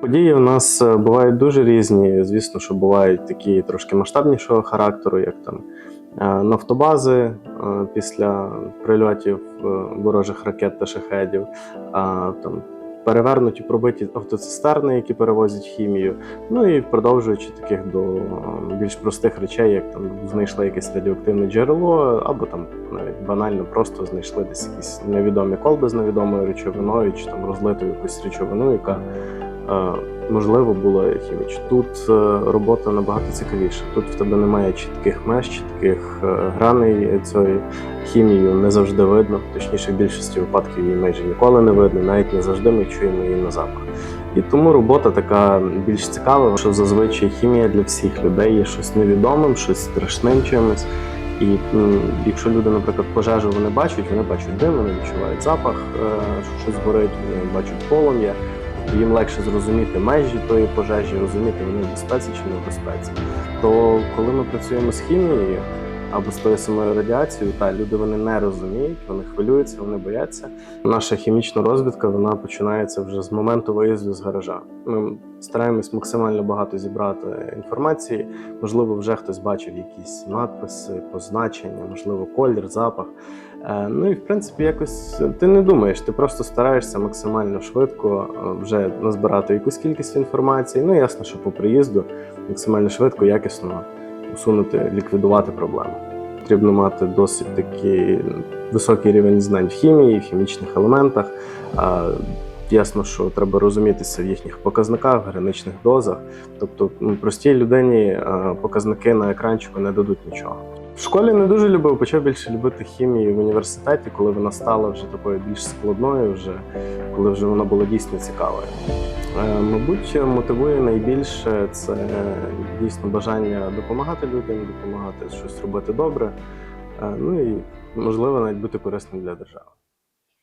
Події у нас е, бувають дуже різні. Звісно, що бувають такі трошки масштабнішого характеру, як там е, нафтобази е, після прильотів ворожих ракет та шахедів, там перевернуті пробиті автоцистерни, які перевозять хімію. Ну і продовжуючи таких до більш простих речей, як там знайшли якесь радіоактивне джерело, або там навіть банально просто знайшли десь якісь невідомі колби з невідомою речовиною, чи там розлиту якусь речовину, яка можливо була хімічна. Тут е, робота набагато цікавіша. Тут в тебе немає чітких меж, чітких е, граней цієї хімії не завжди видно. Точніше, в більшості випадків її майже ніколи не видно, навіть не завжди ми чуємо її на запах. І тому робота така більш цікава, що зазвичай хімія для всіх людей є щось невідомим, щось страшним чимось. І якщо люди, наприклад, пожежу вони бачать, вони бачать дим, вони відчувають запах, е, що щось горить, вони бачать полум'я. Їм легше зрозуміти межі тої пожежі, розуміти, вони в безпеці чи не в безпеці. То коли ми працюємо з хімією або з тою самою радіацією, та люди вони не розуміють, вони хвилюються, вони бояться. Наша хімічна розвідка вона починається вже з моменту виїзду з гаража. Ми стараємось максимально багато зібрати інформації. Можливо, вже хтось бачив якісь надписи, позначення, можливо, колір, запах. Е, Ну і в принципі, якось ти не думаєш, ти просто стараєшся максимально швидко е, вже назбирати якусь кількість інформації. Ну ясно, що по приїзду максимально швидко, якісно усунути, ліквідувати проблему. Потрібно мати досить такий високий рівень знань в хімії, в хімічних елементах. Ясно, що треба розумітися в їхніх показниках, граничних дозах. Тобто, ну, простій людині показники на екранчику не дадуть нічого. В школі не дуже любив, почав більше любити хімію в університеті, коли вона стала вже такою більш складною, вже коли вже вона була дійсно цікавою. Е, Мабуть, мотивує найбільше це дійсно бажання допомагати людям, допомагати щось робити добре, е, ну і можливо навіть бути корисним для держави.